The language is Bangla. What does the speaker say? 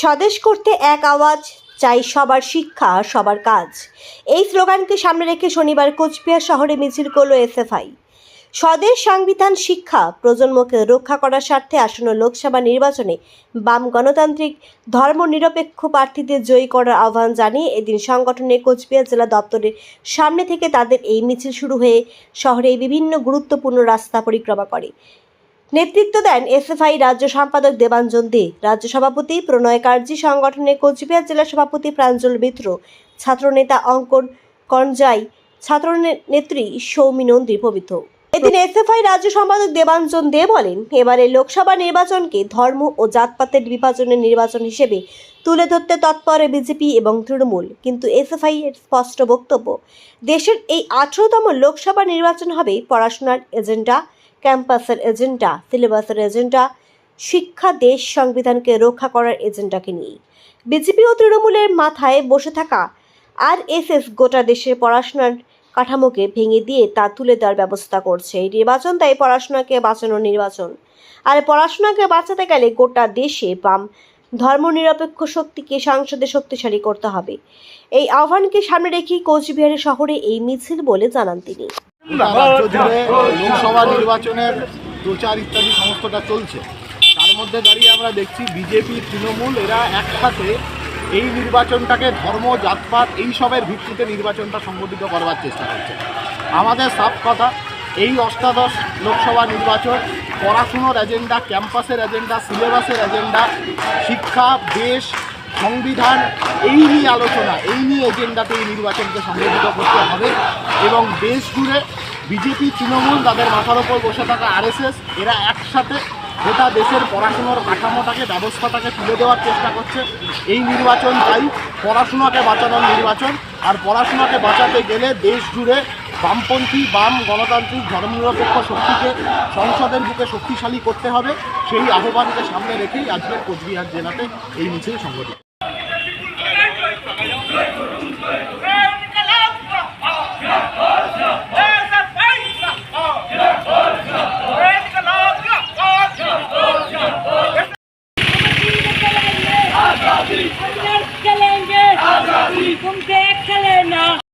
স্বদেশ করতে এক আওয়াজ, চাই সবার শিক্ষা, সবার কাজ। এই স্লোগানকে সামনে রেখে শনিবার কোচবিহার শহরে মিছিল করল এসএফআই। স্বদেশ সংবিধান শিক্ষা, প্রজন্মকে রক্ষা করার স্বার্থে আসন্ন লোকসভা নির্বাচনে বাম গণতান্ত্রিক, ধর্মনিরপেক্ষ প্রার্থীদের জয়ী করার আহ্বান জানিয়ে এদিন সংগঠনের কোচবিহার জেলা দপ্তরের সামনে থেকে তাদের এই মিছিল শুরু হয়ে শহরে বিভিন্ন গুরুত্বপূর্ণ রাস্তা পরিক্রমা করে। নেতৃত্ব দেন এসএফআই রাজ্য সম্পাদক দেবাঞ্জন দে। রাজ্য সভাপতি প্রণয় কার্জি, সংগঠনের কোচবিহার জেলা সভাপতি প্রাঞ্জল মিত্র, ছাত্রনেতা অঙ্কন কনজাই ছাত্র নেত্রী সৌমি নন্দী প্রভৃত এদিন এসএফআই রাজ্য সম্পাদক দেবাঞ্জন দে বলেন, এবারে লোকসভা নির্বাচনকে ধর্ম ও জাতপাতের বিভাজনের নির্বাচন হিসেবে তুলে ধরতে তৎপর বিজেপি এবং তৃণমূল। কিন্তু এসএফআই এর স্পষ্ট বক্তব্য, দেশের এই আঠেরোতম লোকসভা নির্বাচন হবে পড়াশোনার এজেন্ডা ক্যাম্পাসের এজেন্ডা, সিলেবাসের এজেন্ডা, শিক্ষা, দেশ সংবিধানকে রক্ষা করার এজেন্ডাকে নিয়ে বিজেপি ও তৃণমূলের মাথায় বসে থাকা আর এস এস গোটা দেশের পড়াশোনার কাঠামোকে ভেঙে দিয়ে তা তুলে দেওয়ার ব্যবস্থা করছে। এই নির্বাচন তাই পড়াশোনাকে বাঁচানোর নির্বাচন। আর পড়াশোনাকে বাঁচাতে গেলে গোটা দেশে বাম ধর্মনিরপেক্ষ শক্তিকে সংসদে শক্তিশালী করতে হবে। এই আহ্বানকে সামনে রেখে কোচবিহার শহরে এই মিছিল বলে জানান তিনি। রাজ্য জুড়ে লোকসভা নির্বাচনের প্রচার ইত্যাদি সমস্তটা চলছে। তার মধ্যে দাঁড়িয়ে আমরা দেখছি বিজেপি তৃণমূল এরা একসাথে এই নির্বাচনটাকে ধর্ম জাতপাত এইসবের ভিত্তিতে নির্বাচনটা সংগঠিত করবার চেষ্টা করছে। আমাদের সাফ কথা এই অষ্টাদশ লোকসভা নির্বাচন পড়াশুনোর এজেন্ডা ক্যাম্পাসের এজেন্ডা সিলেবাসের এজেন্ডা শিক্ষা দেশ সংবিধান, এই নিয়ে আলোচনা, এই নিয়ে এজেন্ডাতে এই নির্বাচনকে সংগঠিত করতে হবে। এবং দেশ জুড়ে বিজেপি, তৃণমূল তাদের মাথার ওপর বসে থাকা আরএসএস, এরা একসাথে গোটা দেশের পড়াশুনোর কাঠামোটাকে, ব্যবস্থাটাকে তুলে দেওয়ার চেষ্টা করছে। এই নির্বাচন তাই পড়াশোনাকে বাঁচানোর নির্বাচন। আর পড়াশোনাকে বাঁচাতে গেলে দেশ জুড়ে বামপন্থী, বাম গণতান্ত্রিক, ধর্মনিরপেক্ষ শক্তিকে সংসদের বুকে শক্তিশালী করতে হবে। সেই আহ্বানকে সামনে রেখেই আজকের কোচবিহার জেলাতে এই মিছিল সংগঠিত। Come back, kalena.